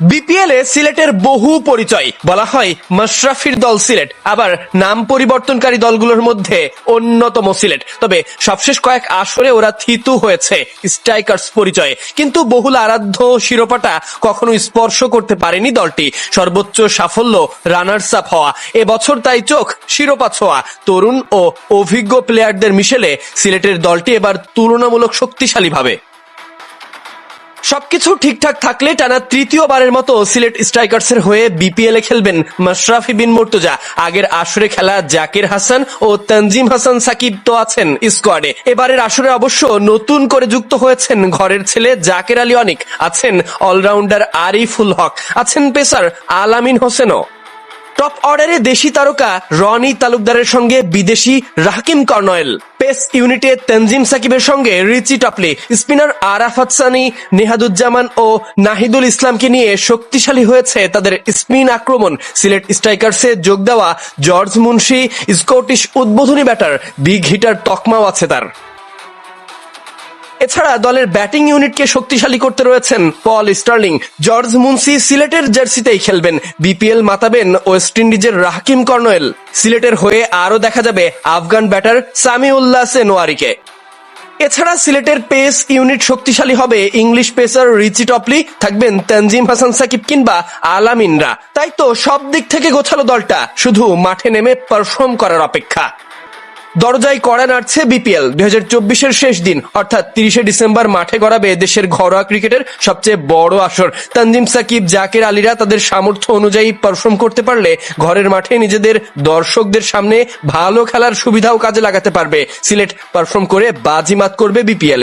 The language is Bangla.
বিপিএল এ সিলেটের বহু পরিচয়। বলা হয় মাশরাফির দল সিলেট। আবার নাম পরিবর্তনকারী দলগুলোর মধ্যে অন্যতম সিলেট। তবে সবশেষ কয়েক আসরে ওরা থিতু হয়েছে, স্ট্রাইকার্স পরিচয়ে। কিন্তু বহুল আরাধ্য শিরোপাটা কখনো স্পর্শ করতে পারেনি দলটি। সর্বোচ্চ সাফল্য রানার্স আপ হওয়া এবছর তাই চোখ শিরোপা ছোঁয়া। তরুণ ও অভিজ্ঞ প্লেয়ারদের মিশেলে সিলেটের দলটি এবার তুলনামূলক শক্তিশালী ভাবে সবকিছু ঠিকঠাক থাকলে টানা তৃতীয়বারের মতো সিলেট স্ট্রাইকার্সের হয়ে বিপিএল খেলবেন মাশরাফি বিন মুর্তজা। আগের আসরে খেলা জাকির হাসান ও তানজিম হাসান সাকিব তো আছেন স্কোয়াডে। এবারের আসরে অবশ্য নতুন করে যুক্ত হয়েছেন ঘরের ছেলে জাকের আলী অনিক। আছেন অলরাউন্ডার আরিফুল হক। আছেন পেসার আলামিন হোসেনও। টপ অর্ডারে দেশি তারকা রনি তালুকদারের সঙ্গে বিদেশি রাকিম কর্নয়েল পেস ইউনিটে তেনজিম সাকিবের সঙ্গে Reece Topley, spinner Arafat Sunny, Nehaduzzaman ও নাহিদুল ইসলামকে নিয়ে শক্তিশালী হয়েছে তাদের স্পিন আক্রমণ। সিলেট স্ট্রাইকার্সে যোগ দেওয়া জর্জ মুন্সি, স্কটিশ উদ্বোধনী ব্যাটার, বিগ হিটার তকমাও আছে তার। এছাড়া দলের ব্যাটিং ইউনিটকে শক্তিশালী করতে রয়েছেন পল স্টার্লিং। জর্জ মুন্সি সিলেটের জার্সিতেই খেলবেন। বিপিএল মাতাবেন ওয়েস্ট ইন্ডিজের রাকিম কর্নয়েল সিলেটের হয়ে আরও দেখা যাবে আফগান ব্যাটার সামিউল্লাহ সেনোয়ারিকে এছাড়া সিলেটের পেস ইউনিট শক্তিশালী হবে ইংলিশ পেসার রিচি টপলি, থাকবেন তানজিম হাসান সাকিব কিংবা আলামিনরা। তাই তো সব দিক থেকে গোছালো দলটা, শুধু মাঠে নেমে পারফর্ম করার অপেক্ষা। দরজায় কড়া নাড়ছে বিপিএল। দুই হাজার চব্বিশের শেষ দিন, অর্থাৎ তিরিশে ডিসেম্বর মাঠে গড়াবে দেশের ঘরোয়া ক্রিকেটের সবচেয়ে বড় আসর। তানজিম সাকিব, জাকের আলীরা তাদের সামর্থ্য অনুযায়ী পারফর্ম করতে পারলে ঘরের মাঠে নিজেদের দর্শকদের সামনে ভালো খেলার সুবিধাও কাজে লাগাতে পারবে। সিলেট পারফর্ম করে বাজিমাত করবে বিপিএল।